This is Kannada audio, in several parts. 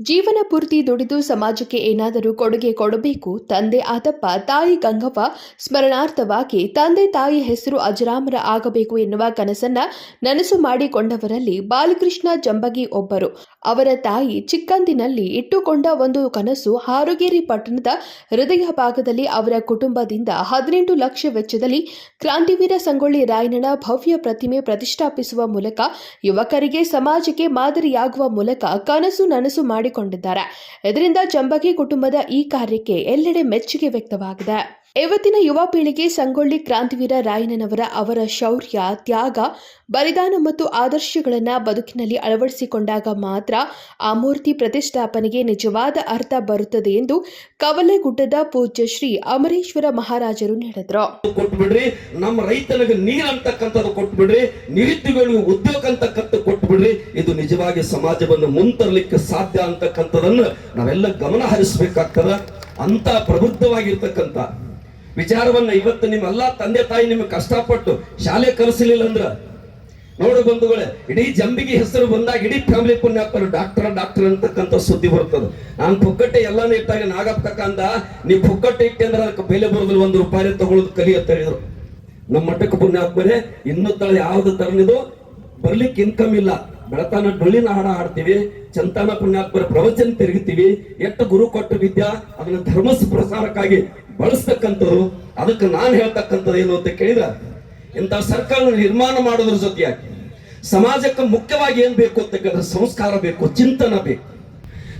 ಜೀವನ ಪೂರ್ತಿ ದುಡಿದು ಸಮಾಜಕ್ಕೆ ಏನಾದರೂ ಕೊಡುಗೆ ಕೊಡಬೇಕು, ತಂದೆ ಆದಪ್ಪ, ತಾಯಿ ಗಂಗವ್ವ, ಸ್ಮರಣಾರ್ಥವಾಗಿ ತಂದೆ ತಾಯಿ ಹೆಸರು ಅಜರಾಮರ ಆಗಬೇಕು ಎನ್ನುವ ಕನಸನ್ನ ನನಸು ಮಾಡಿಕೊಂಡವರಲ್ಲಿ ಬಾಲಕೃಷ್ಣ ಜಂಬಗಿ ಒಬ್ಬರು. ಅವರ ತಾಯಿ ಚಿಕ್ಕಂದಿನಲ್ಲಿ ಇಟ್ಟುಕೊಂಡ ಒಂದು ಕನಸು ಹಾರುಗೇರಿ ಪಟ್ಟಣದ ಹೃದಯ ಭಾಗದಲ್ಲಿ ಅವರ ಕುಟುಂಬದಿಂದ ಹದಿನೆಂಟು ಲಕ್ಷ ವೆಚ್ಚದಲ್ಲಿ ಕ್ರಾಂತಿವೀರ ಸಂಗೊಳ್ಳಿ ರಾಯಣ್ಣನ ಭವ್ಯ ಪ್ರತಿಮೆ ಪ್ರತಿಷ್ಠಾಪಿಸುವ ಮೂಲಕ ಯುವಕರಿಗೆ ಸಮಾಜಕ್ಕೆ ಮಾದರಿಯಾಗುವ ಮೂಲಕ ಕನಸು ನನಸು ಮಾಡಿಕೊಂಡಿದ್ದಾರೆ. ಇದರಿಂದ ಜಂಬಗಿ ಕುಟುಂಬದ ಈ ಕಾರ್ಯಕ್ಕೆ ಎಲ್ಲೆಡೆ ಮೆಚ್ಚುಗೆ ವ್ಯಕ್ತವಾಗಿದೆ. ಇವತ್ತಿನ ಯುವ ಪೀಳಿಗೆ ಸಂಗೊಳ್ಳಿ ಕ್ರಾಂತಿವೀರ ರಾಯಣ್ಣನವರ ಅವರ ಶೌರ್ಯ, ತ್ಯಾಗ, ಬಲಿದಾನ ಮತ್ತು ಆದರ್ಶಗಳನ್ನು ಬದುಕಿನಲ್ಲಿ ಅಳವಡಿಸಿಕೊಂಡಾಗ ಮಾತ್ರ ಆ ಮೂರ್ತಿ ಪ್ರತಿಷ್ಠಾಪನೆಗೆ ನಿಜವಾದ ಅರ್ಥ ಬರುತ್ತದೆ ಎಂದು ಕವಲೆಗುಡ್ಡದ ಪೂಜ್ಯ ಶ್ರೀ ಅಮರೇಶ್ವರ ಮಹಾರಾಜರು ಹೇಳಿದರು. ಕೊಟ್ಬಿಡ್ರಿ, ನಮ್ಮ ರೈತನಿಗೆ ನೀರ್ ಅಂತಕ್ಕಂಥದ್ದು ಕೊಟ್ಬಿಡ್ರಿ ಉದ್ಯೋಗ ಅಂತಕ್ಕಂಥ ಕೊಟ್ಬಿಡ್ರಿ, ಇದು ನಿಜವಾಗಿ ಸಮಾಜವನ್ನು ಮುಂತರಲಿಕ್ಕೆ ಸಾಧ್ಯ ಅಂತಕ್ಕಂಥದನ್ನು ನಾವೆಲ್ಲ ಗಮನ ಹರಿಸಬೇಕಾಗ್ತದ. ಅಂತ ಪ್ರಬುದ್ಧವಾಗಿರ್ತಕ್ಕಂಥ ವಿಚಾರವನ್ನ ಇವತ್ತು ನಿಮ್ಮೆಲ್ಲ ತಂದೆ ತಾಯಿ ನಿಮಗೆ ಕಷ್ಟಪಟ್ಟು ಶಾಲೆ ಕಲಿಸಲಿಲ್ಲ ಅಂದ್ರ, ನೋಡು ಬಂಧುಗಳೇ, ಇಡೀ ಜಂಬಿಗೆ ಹೆಸರು ಬಂದಾಗ ಇಡೀ ಫ್ಯಾಮಿಲಿ ಪುಣ್ಯಾಪರು ಡಾಕ್ಟರ್ ಡಾಕ್ಟರ್ ಅಂತಕ್ಕಂಥ ಸುದ್ದಿ ಬರ್ತದೆ. ನಾನು ಪುಕ್ಕಟ್ಟೆ ಎಲ್ಲಾನು ಇಟ್ಟಾಗ ನಾಗಪ್ಪಕ್ಕ ಅಂದ, ನೀವು ಪುಕ್ಕಟ್ಟೆ ಇಟ್ಟೆ ಅಂದ್ರೆ ಅದಕ್ಕೆ ಬೆಲೆ ಬರೋದಿಲ್ಲ, ಒಂದು ರೂಪಾಯಿ ತಗೊಳ್ಳೋದು ಕಲಿ ಅಂತ ಹೇಳಿದ್ರು. ನಮ್ಮ ಮಠಕ್ಕೆ ಪುಣ್ಯಾತ್ಮರೇ ಇನ್ನೂ ತಳ ಯಾವ್ದು ತರನಿದು ಬರ್ಲಿಕ್ಕೆ ಇನ್ಕಮ್ ಇಲ್ಲ. ಬೆಳತಾನ ಡೊಳ್ಳಿನ ಹಾಡ ಹಾಡ್ತೀವಿ, ಚಂತಾನ ಪುಣ್ಯಾತ್ಮರ ಪ್ರವಚನ ತಿರುಗಿತೀವಿ, ಎಷ್ಟು ಗುರು ಕೊಟ್ಟು ವಿದ್ಯಾ, ಅದನ್ನ ಧರ್ಮಸ್ ಪ್ರಸಾರಕ್ಕಾಗಿ ಬಳಸ್ತಕ್ಕಂಥದ್ದು, ಅದಕ್ಕೆ ನಾನು ಹೇಳ್ತಕ್ಕಂಥದ್ದು ಏನು ಅಂತ ಕೇಳಿದ್ರೆ? ಇಂಥ ಸರ್ಕಾರ ನಿರ್ಮಾಣ ಮಾಡೋದ್ರ ಜೊತೆಯಾಗಿ, ಸಮಾಜಕ್ಕೆ ಮುಖ್ಯವಾಗಿ ಏನ್ ಬೇಕು ಅಂತ ಕೇಳಿದ್ರೆ ಸಂಸ್ಕಾರ ಬೇಕು, ಚಿಂತನ ಬೇಕು.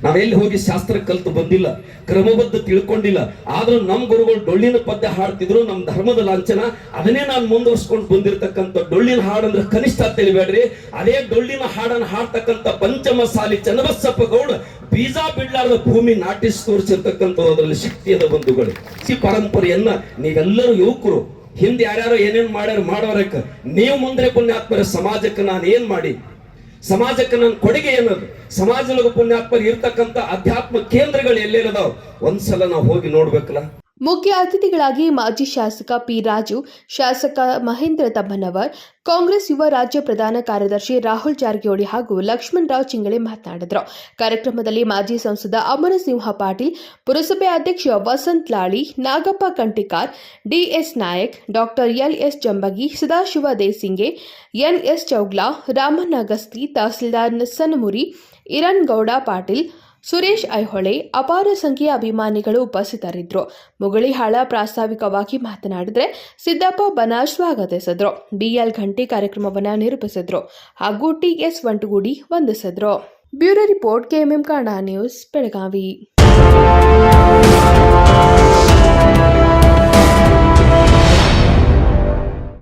ನಾವೆಲ್ಲಿ ಹೋಗಿ ಶಾಸ್ತ್ರ ಕಲ್ತು ಬಂದಿಲ್ಲ, ಕ್ರಮಬದ್ಧ ತಿಳ್ಕೊಂಡಿಲ್ಲ, ಆದ್ರೂ ನಮ್ ಗುರುಗಳು ಡೊಳ್ಳಿನ ಪದ್ಯ ಹಾಡ್ತಿದ್ರು, ನಮ್ ಧರ್ಮದ ಲಾಂಛನ, ಅದನ್ನೇ ನಾನು ಮುಂದುವರ್ಸ್ಕೊಂಡು ಬಂದಿರತಕ್ಕಂಥ ಡೊಳ್ಳಿನ ಹಾಡಂದ್ರೆ ಕನಿಷ್ಠ ತಿಳಿಬೇಡ್ರಿ ಅದೇ ಡೊಳ್ಳಿನ ಹಾಡನ್ನು ಹಾಡ್ತಕ್ಕಂಥ ಪಂಚಮಸಾಲಿ ಚನ್ನಬಸಪ್ಪ ಗೌಡ ಬೀಜ ಬಿಡ್ಲಾರ್ದ ಭೂಮಿ ನಾಟಿಸ್ ತೋರಿಸಿರ್ತಕ್ಕಂಥ ಅದರಲ್ಲಿ ಶಕ್ತಿಯದ ಬಂಧುಗಳು. ಈ ಪರಂಪರೆಯನ್ನ ನೀವೆಲ್ಲರೂ ಯುವಕರು, ಹಿಂದೆ ಯಾರ್ಯಾರು ಏನೇನ್ ಮಾಡ್ಯಾರ, ಮಾಡೋರಕ್ಕೆ, ನೀವು ಮುಂದೆ ಪುಣ್ಯಾತ್ಮರ ಸಮಾಜಕ್ಕೆ ನಾನು ಏನ್ ಮಾಡಿ ಸಮಾಜಕ್ಕೆ ನನ್ನ ಕೊಡುಗೆ ಏನದು? ಸಮಾಜ ಪುಣ್ಯಾತ್ಮರು ಇರ್ತಕ್ಕಂಥ ಅಧ್ಯಾತ್ಮ ಕೇಂದ್ರಗಳು ಎಲ್ಲೆಲ್ಲದಾವ್? ಒಂದ್ಸಲ ನಾವು ಹೋಗಿ ನೋಡ್ಬೇಕಲ್ಲ? ಮುಖ್ಯ ಅತಿಥಿಗಳಾಗಿ ಮಾಜಿ ಶಾಸಕ ಪಿ ರಾಜು, ಶಾಸಕ ಮಹೇಂದ್ರ ತಮ್ಮನವರ್, ಕಾಂಗ್ರೆಸ್ ಯುವ ರಾಜ್ಯ ಪ್ರಧಾನ ಕಾರ್ಯದರ್ಶಿ ರಾಹುಲ್ ಜಾರಕಿಹೊಳಿ ಹಾಗೂ ಲಕ್ಷ್ಮಣ್ ರಾವ್ ಚಿಂಗಳೆ ಮಾತನಾಡಿದರು. ಕಾರ್ಯಕ್ರಮದಲ್ಲಿ ಮಾಜಿ ಸಂಸದ ಅಮರಸಿಂಹ ಪಾಟೀಲ್, ಪುರಸಭೆ ಅಧ್ಯಕ್ಷ Vasant Lali, Nagappa Kantikar, DS Nayak, doctor LS Jambagi, Sadashiva Desinge, NS Chougla, Ramanna Gasti, tahsildar Sanmuri Iran Gowda Patil Suresh Aihole ಅಪಾರ ಸಂಖ್ಯೆಯ ಅಭಿಮಾನಿಗಳು ಉಪಸ್ಥಿತರಿದ್ದರು ಮುಗಳಿಹಾಳ ಪ್ರಾಸ್ತಾವಿಕವಾಗಿ ಮಾತನಾಡಿದರೆ ಸಿದ್ದಪ್ಪ ಬನಾ ಸ್ವಾಗತಿಸಿದ್ರು ಬಿಎಲ್ ಘಂಟಿ ಕಾರ್ಯಕ್ರಮವನ್ನು ನಿರೂಪಿಸಿದ್ರು. ಹಾಗೂ TS Vantugudi ವಂದಿಸಿದ್ರು. Bureau report KMM Kannada news, Belagavi.